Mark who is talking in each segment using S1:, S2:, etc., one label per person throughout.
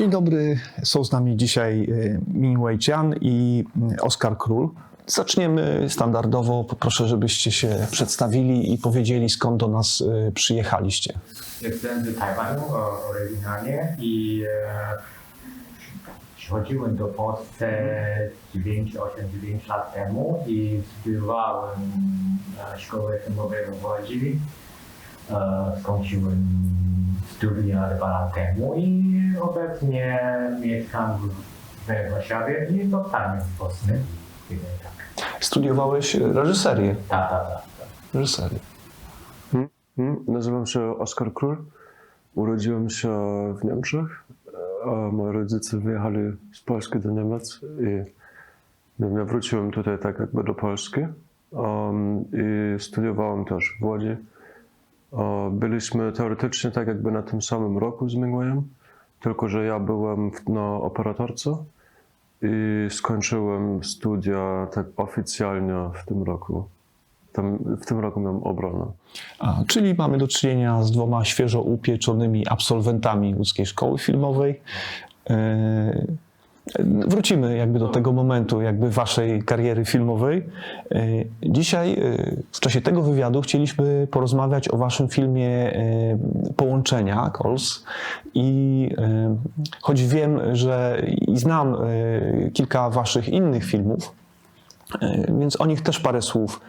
S1: Dzień dobry, są z nami dzisiaj y, Min Wei Chian i y, Oskar Król. Zaczniemy standardowo. Poproszę, żebyście się przedstawili i powiedzieli, skąd do nas y, przyjechaliście.
S2: Jestem z Tajwanu oryginalnie i e, przychodziłem do Polski 9, 8, 9 lat temu i studiowałem szkołę filmowego w Łodzi. E, skończyłem studia dwa lata temu i obecnie mieszkam w- we Warszawie i zostałem w Polsce. Tak,
S1: Studiowałeś reżyserię.
S2: tak, tak. tak.
S1: reżyserię.
S3: Mm, Nazywam się Oskar Król. Urodziłem się w Niemczech. A moi rodzice wyjechali z Polski do Niemiec i ja wróciłem tutaj tak jakby do Polski. Um, I studiowałem też w Łodzi. Byliśmy teoretycznie tak jakby na tym samym roku z Mingwayem, tylko że ja byłem na operatorce i skończyłem studia tak oficjalnie w tym roku. Tam, w tym roku miałem obronę.
S1: A, czyli mamy do czynienia z dwoma świeżo upieczonymi absolwentami łódzkiej szkoły filmowej. E, Wrócimy jakby do tego momentu jakby waszej kariery filmowej. E, Dzisiaj e, w czasie tego wywiadu chcieliśmy porozmawiać o waszym filmie e, Połączenia Calls i choć wiem, że i znam kilka waszych innych filmów, Więc o nich też parę słów.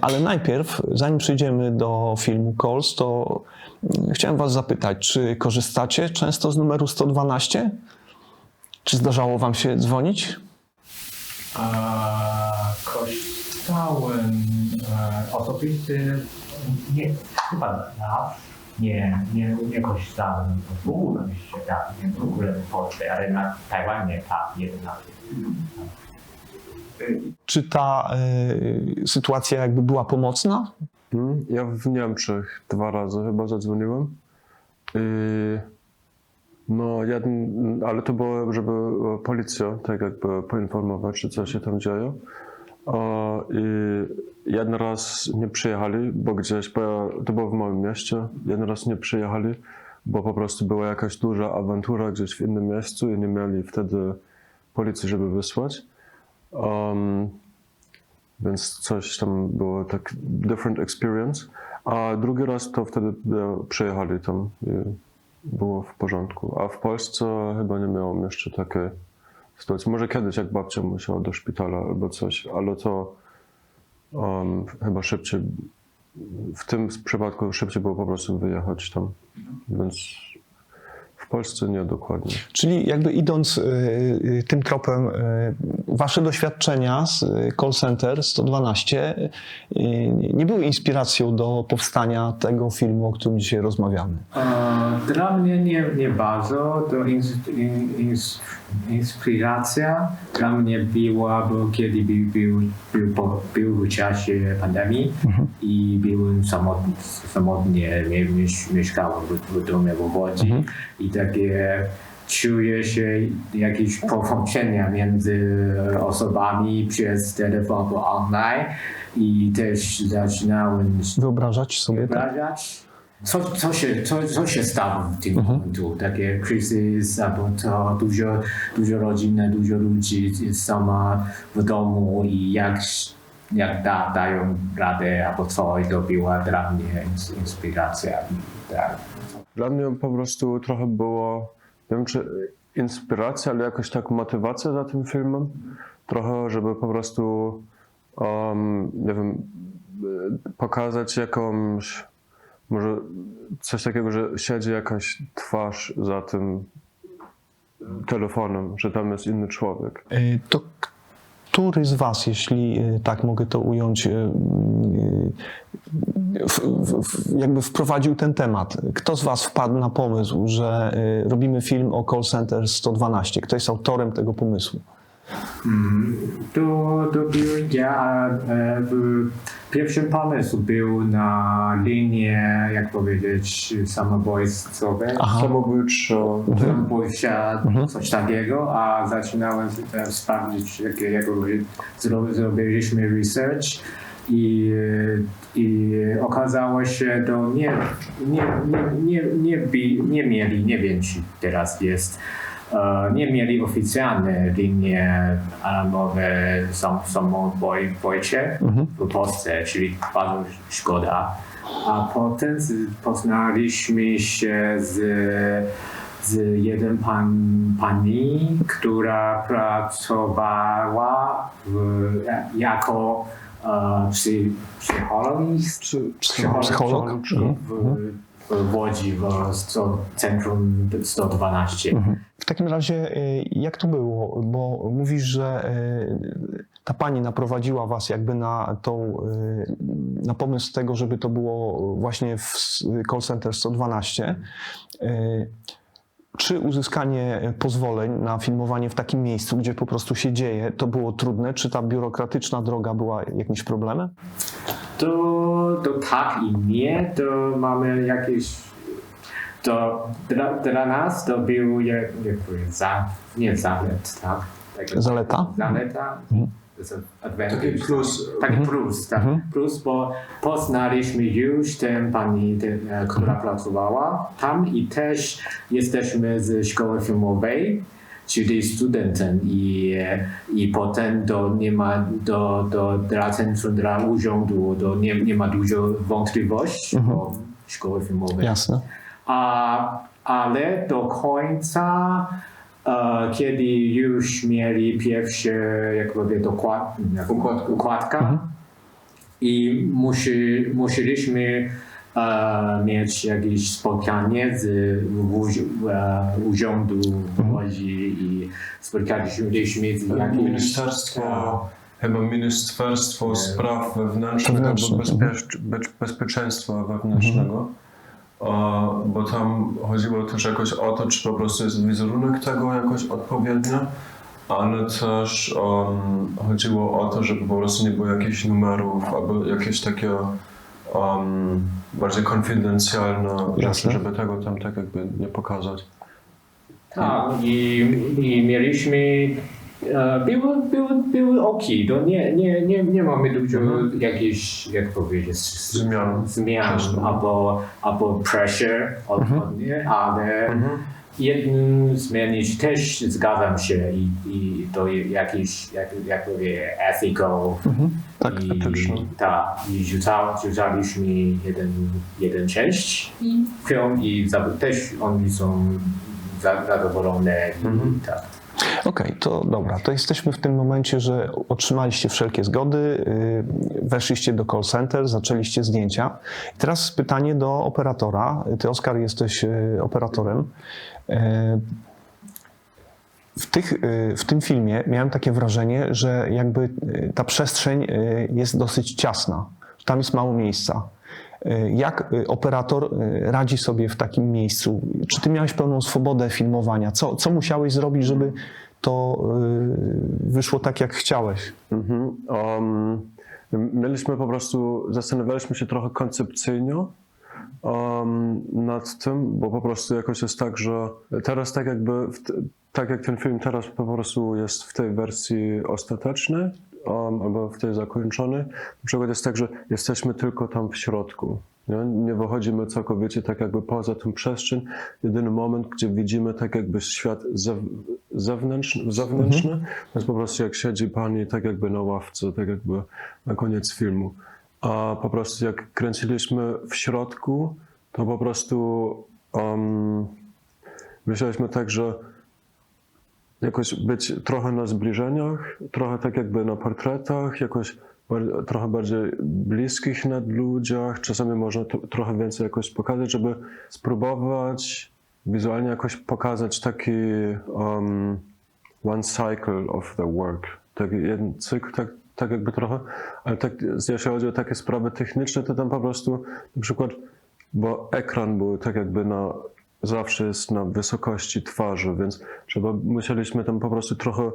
S1: Ale najpierw, zanim przejdziemy do filmu Calls, to chciałem Was zapytać, czy korzystacie często z numeru 112? Czy zdarzało Wam się dzwonić?
S2: A, korzystałem e, osobiście, nie, chyba raz, nie, nie, nie korzystałem w ogóle, myślę, tak, nie w ogóle w Polsce, ale na Tajwanie tak, jednak.
S1: Czy ta e, sytuacja jakby była pomocna?
S3: Mm, Ja w Niemczech dwa razy chyba zadzwoniłem. I no, jeden, ale to było, żeby policja tak jakby poinformować, czy coś się tam dzieje. I jeden raz nie przyjechali, bo gdzieś, bo ja, to było w moim mieście, jeden raz nie przyjechali, bo po prostu była jakaś duża awantura gdzieś w innym miejscu i nie mieli wtedy policji, żeby wysłać. Um, więc coś tam było tak different experience. A drugi raz to wtedy e, przyjechali tam i było w porządku. A w Polsce chyba nie miałem jeszcze takiej sytuacji. Może kiedyś jak babcia musiała do szpitala albo coś, ale to um, chyba szybciej, w tym przypadku szybciej było po prostu wyjechać tam. Więc Polsce nie dokładnie.
S1: Czyli jakby idąc e, e, tym tropem, e, Wasze doświadczenia z e, call center 112 e, nie były inspiracją do powstania tego filmu, o którym dzisiaj rozmawiamy.
S2: E, Dla mnie nie, nie bardzo, to ins, in, ins, inspiracja dla mnie była, bo kiedy był, był, był, był w czasie pandemii i byłem samotny, samotnie, mie, mies- mieszkałem w, w domu w Łodzi i takie czuję się jakieś połączenia między osobami przez telefon bo online i też zaczynałem
S1: Wyobrażać sobie tak?
S2: wyobrażać, co, co, się, co, co się stało w tym momencie. Takie kryzys, albo to dużo, dużo rodzin, dużo ludzi jest sama w domu i jak, jak da, dają radę albo coś, to była dla mnie ins- inspiracja. i Tak.
S3: Dla mnie po prostu trochę było, nie wiem czy inspiracja, ale jakoś tak motywacja za tym filmem. Trochę, żeby po prostu, um, nie wiem, y, pokazać jakąś, może coś takiego, że siedzi jakaś twarz za tym telefonem, że tam jest inny człowiek.
S1: E, To który z Was, jeśli e, tak mogę to ująć, e, e, jakby wprowadził ten temat? Kto z Was wpadł na pomysł, że robimy film o call center 112? Kto jest autorem tego pomysłu?
S2: To, to był ja, a, e, w pierwszym pomysł był na linię, jak powiedzieć, samobójstwowe.
S1: Aha.
S3: Samobójcze,
S2: Samobójcia, coś takiego, a zaczynałem sprawdzić, jak, jak zro, zrobiliśmy research i, i okazało się, to nie, nie, nie, nie, nie, nie mieli, nie wiem czy teraz jest, nie mieli oficjalne linie alarmowe sam, samobójcze w Polsce, czyli bardzo szkoda. A potem poznaliśmy się z, z jeden pan, pani, która pracowała w, jako e, psy, psychologist,
S1: Psycholog?
S2: psycholog
S1: Mhm.
S2: w, w Łodzi, w centrum 112.
S1: W takim razie, y, jak to było? Bo mówisz, że y, ta pani naprowadziła was jakby na tą, y, na pomysł tego, żeby to było właśnie w call center 112. Y, Czy uzyskanie pozwoleń na filmowanie w takim miejscu, gdzie po prostu się dzieje, to było trudne? Czy ta biurokratyczna droga była jakimś problemem?
S2: To, to tak i nie, to mamy jakieś. To dla, dla nas to był jak, jak powiedzieć, za, nie zalet, tak? tak
S1: Zaleta?
S2: Zaleta. To jest advantage.
S3: Taki plus.
S2: Taki plus, tak. Plus, bo poznaliśmy już tę pani, tę, e, która pracowała tam i też jesteśmy z szkoły filmowej, czyli studentem i, i potem do, nie ma do, do, dla centrum, dla urzędu, do, nie, nie ma dużo wątpliwości o szkoły filmowej.
S1: Jasne.
S2: A, ale do końca, e, kiedy już mieli pierwsze, jak mówię, dokład, jak,
S3: Układkę.
S2: układka i musi, musieliśmy mieć jakieś spotkanie z urz- e, urzędu w Łodzi i spotkaliśmy z jakimś...
S3: Ministerstwo, chyba Ministerstwo Spraw Wewnętrznych albo
S1: Wewnętrznych,
S3: bezpiecz, bez, Bezpieczeństwa Wewnętrznego. A, bo tam chodziło też jakoś o to, czy po prostu jest wizerunek tego jakoś odpowiednio, ale też um, chodziło o to, żeby po prostu nie było jakichś numerów albo jakieś takie um, bardziej konfidencjalne rzeczy, żeby tego tam tak jakby nie pokazać.
S2: Tak, i, i mieliśmy. E, były, były, były oki, to nie, nie, nie, nie mamy dużo jakichś, jak powiedzieć,
S3: Zmian.
S2: zmian
S3: no.
S2: albo, albo pressure od, od nie, ale jednym zmienić też zgadzam się i, i to jakiś, jak, jak mówię, ethical
S1: Tak,
S2: i,
S3: etyczne.
S2: tak, i rzuca, rzucaliśmy jeden, jeden część i film i też oni są za, zadowolone i tak.
S1: Okej, to dobra. To jesteśmy w tym momencie, że otrzymaliście wszelkie zgody, yy, weszliście do call center, zaczęliście zdjęcia. I teraz pytanie do operatora. Ty, Oskar, jesteś yy, operatorem. W, tych, yy, w tym filmie miałem takie wrażenie, że jakby yy, ta przestrzeń yy, jest dosyć ciasna. Tam jest mało miejsca. Jak operator radzi sobie w takim miejscu? Czy ty miałeś pełną swobodę filmowania? Co, co musiałeś zrobić, żeby to wyszło tak, jak chciałeś?
S3: Mhm. Um, mieliśmy po prostu, zastanawialiśmy się trochę koncepcyjnie um, nad tym, bo po prostu jakoś jest tak, że teraz tak jakby, tak jak ten film teraz po prostu jest w tej wersji ostatecznej, um, albo w tej zakończonej, na przykład jest tak, że jesteśmy tylko tam w środku. Nie, nie wychodzimy całkowicie tak jakby poza tą przestrzeń. Jedyny moment, gdzie widzimy tak jakby świat zew, zewnętrzny, zewnętrzny, to jest po prostu jak siedzi pani tak jakby na ławce, tak jakby na koniec filmu. A po prostu jak kręciliśmy w środku, to po prostu um, myśleliśmy tak, że jakoś być trochę na zbliżeniach, trochę tak jakby na portretach, jakoś trochę bardziej bliskich nad ludziach. Czasami można trochę więcej jakoś pokazać, żeby spróbować wizualnie jakoś pokazać taki um, one cycle of the work. Taki jeden cykl, tak, tak jakby trochę, ale tak, jeśli chodzi o takie sprawy techniczne, to tam po prostu na przykład, bo ekran był tak jakby na, zawsze jest na wysokości twarzy, więc trzeba, musieliśmy tam po prostu trochę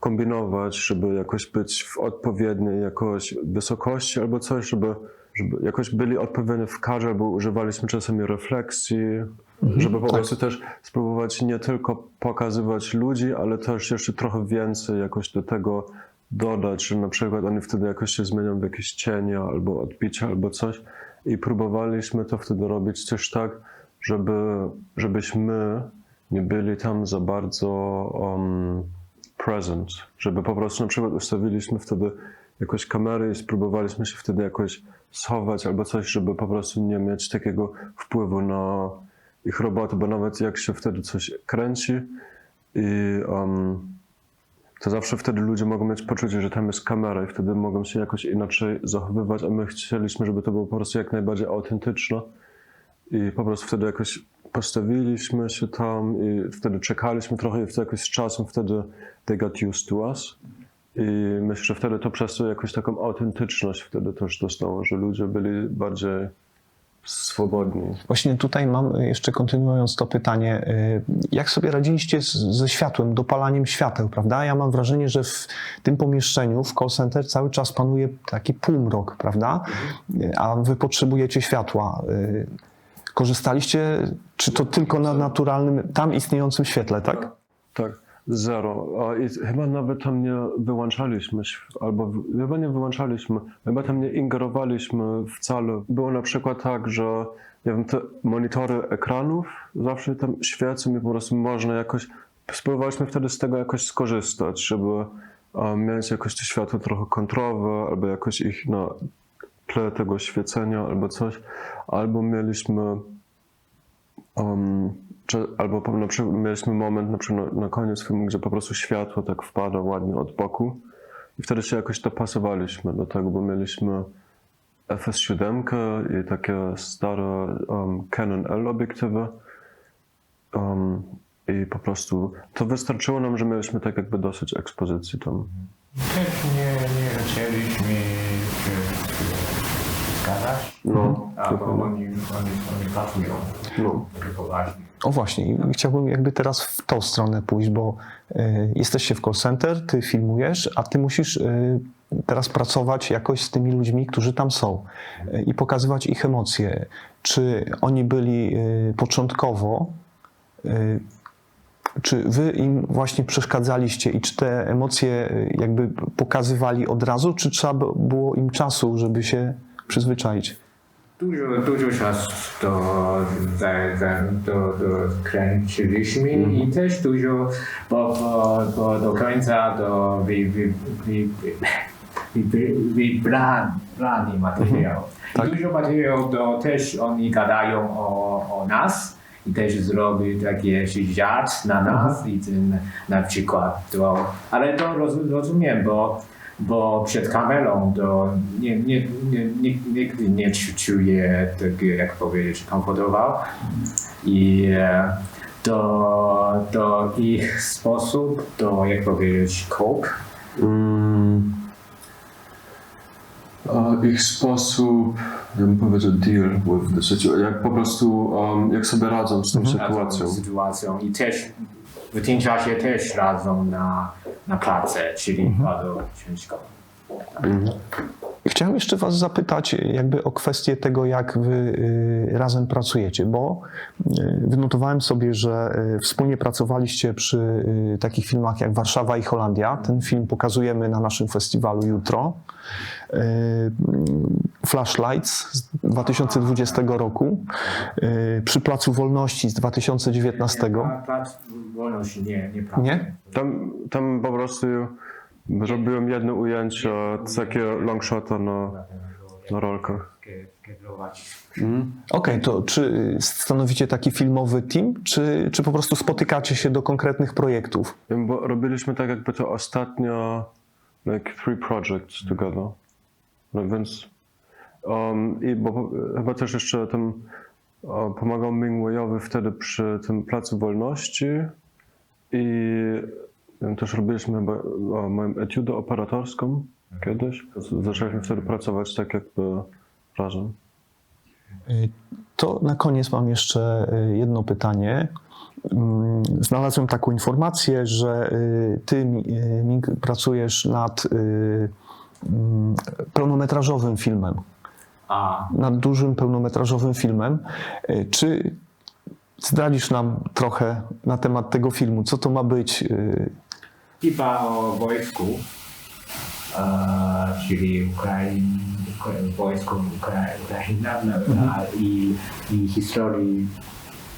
S3: kombinować, żeby jakoś być w odpowiedniej jakoś wysokości albo coś, żeby, żeby jakoś byli odpowiedni w kadrze, albo używaliśmy czasami refleksji, żeby po prostu też spróbować nie tylko pokazywać ludzi, ale też jeszcze trochę więcej jakoś do tego dodać, że na przykład oni wtedy jakoś się zmienią w jakieś cienie albo odbicia albo coś i próbowaliśmy to wtedy robić też tak, żeby, żebyśmy nie byli tam za bardzo um, present, żeby po prostu na przykład ustawiliśmy wtedy jakąś kamerę i spróbowaliśmy się wtedy jakoś schować albo coś, żeby po prostu nie mieć takiego wpływu na ich robotę, bo nawet jak się wtedy coś kręci i um, to zawsze wtedy ludzie mogą mieć poczucie, że tam jest kamera i wtedy mogą się jakoś inaczej zachowywać, a my chcieliśmy, żeby to było po prostu jak najbardziej autentyczne i po prostu wtedy jakoś postawiliśmy się tam i wtedy czekaliśmy trochę i wtedy jakoś z czasem wtedy they got used to us. I myślę, że wtedy to przez to jakąś taką autentyczność wtedy też dostało, że ludzie byli bardziej swobodni.
S1: Właśnie tutaj mam, jeszcze kontynuując to pytanie, y, jak sobie radziliście z, ze światłem, dopalaniem świateł, prawda? Ja mam wrażenie, że w tym pomieszczeniu, w call center cały czas panuje taki półmrok, prawda? Y, A wy potrzebujecie światła. Y, Korzystaliście, czy to tylko na naturalnym, tam istniejącym świetle, tak?
S3: Tak, zero. A I chyba nawet tam nie wyłączaliśmy, albo chyba nie wyłączaliśmy, chyba tam nie ingerowaliśmy wcale. Było na przykład tak, że nie wiem, te monitory ekranów zawsze tam świecą i po prostu można jakoś, spróbowaliśmy wtedy z tego jakoś skorzystać, żeby mieć jakoś to światło trochę kontrowe, albo jakoś ich na tle tego świecenia, albo coś. Albo mieliśmy Um, czy, albo na przykład mieliśmy moment na, przykład na, na koniec filmu, gdzie po prostu światło tak wpada ładnie od boku i wtedy się jakoś dopasowaliśmy do tego, bo mieliśmy FS7 i takie stare um, Canon L obiektywy um, i po prostu to wystarczyło nam, że mieliśmy tak jakby dosyć ekspozycji tam.
S2: Nie, nie chcieliśmy zgadzać,
S3: No,
S2: a bo oni, oni, oni pracują
S3: no.
S1: O właśnie, i chciałbym jakby teraz w tą stronę pójść, bo y, jesteście w call center, ty filmujesz, a ty musisz y, teraz pracować jakoś z tymi ludźmi, którzy tam są y, i pokazywać ich emocje. Czy oni byli y, początkowo, y, czy wy im właśnie przeszkadzaliście i czy te emocje jakby pokazywali od razu, czy trzeba by- było im czasu, żeby się przyzwyczaić?
S2: Dużo, dużo czasu to, to, to kręciliśmy i też dużo, bo, bo, bo do końca to wy, wy, wy, wy, wy, wybrani materiał.
S1: Tak.
S2: Dużo materiału to też oni gadają o, o nas i też zrobi taki żart na nas i ten, na przykład to, ale to roz, rozumiem, bo bo przed kamerą to nie, nie, nie, nie, nigdy nie czu- czuję tak, jak powiedzieć, komfortowo. I e, to, to ich sposób, to jak powiedzieć, cope,
S3: Mm. Ich sposób, ja bym powiedział, deal with the situation, jak po prostu, um, jak sobie radzą z tą sytuacją.
S2: z sytuacją i też w tym czasie też radzą na, na pracę, czyli bardzo ciężko.
S1: Chciałem jeszcze Was zapytać jakby o kwestię tego, jak Wy y, razem pracujecie, bo y, wynotowałem sobie, że y, wspólnie pracowaliście przy takich filmach jak Warszawa i Holandia. Ten film pokazujemy na naszym festiwalu jutro. Flashlights z 2020 roku, przy Placu Wolności z 2019.
S2: Nie, nie pracuję.
S1: Nie?
S3: Tam, tam po prostu robiłem jedno ujęcie, takie long shota na, na rolkach.
S2: Kierować.
S1: Okej, to czy stanowicie taki filmowy team, czy, czy po prostu spotykacie się do konkretnych projektów?
S3: Bo robiliśmy tak jakby to ostatnio, like three projects together. No więc, um, i bo chyba też jeszcze tym o, pomagał Ming Wejowy wtedy przy tym Placu Wolności i też robiliśmy moją etiudę operatorską kiedyś. Zaczęliśmy wtedy pracować tak jakby razem.
S1: Y, To na koniec mam jeszcze y, jedno pytanie. Mm, Znalazłem taką informację, że y, ty, Mi- Ming, pracujesz nad mm, pełnometrażowym filmem,
S2: A,
S1: nad dużym pełnometrażowym filmem. Czy zdradzisz nam trochę na temat tego filmu? Co to ma być? Y,
S2: chyba o wojsku, e, czyli Ukrain, Ukra- wojsku Ukra- Ukraina no, a, i, i historii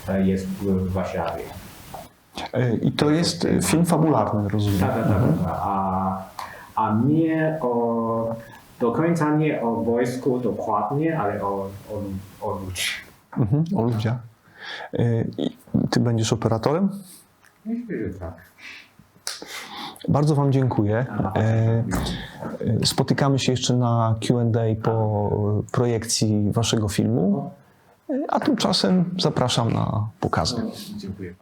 S2: e, jest w Warszawie.
S1: E, I to jest film fabularny, rozumiem.
S2: Tak, tak, tak. A, a nie o, do końca nie o wojsku dokładnie, ale o, o, o ludziach.
S1: Mhm, o ludziach. I ty będziesz operatorem?
S2: Myślę, że tak.
S1: Bardzo Wam dziękuję. E, e, Spotykamy się jeszcze na QA po projekcji Waszego filmu, E, a tymczasem zapraszam na pokazy.
S2: Dziękuję.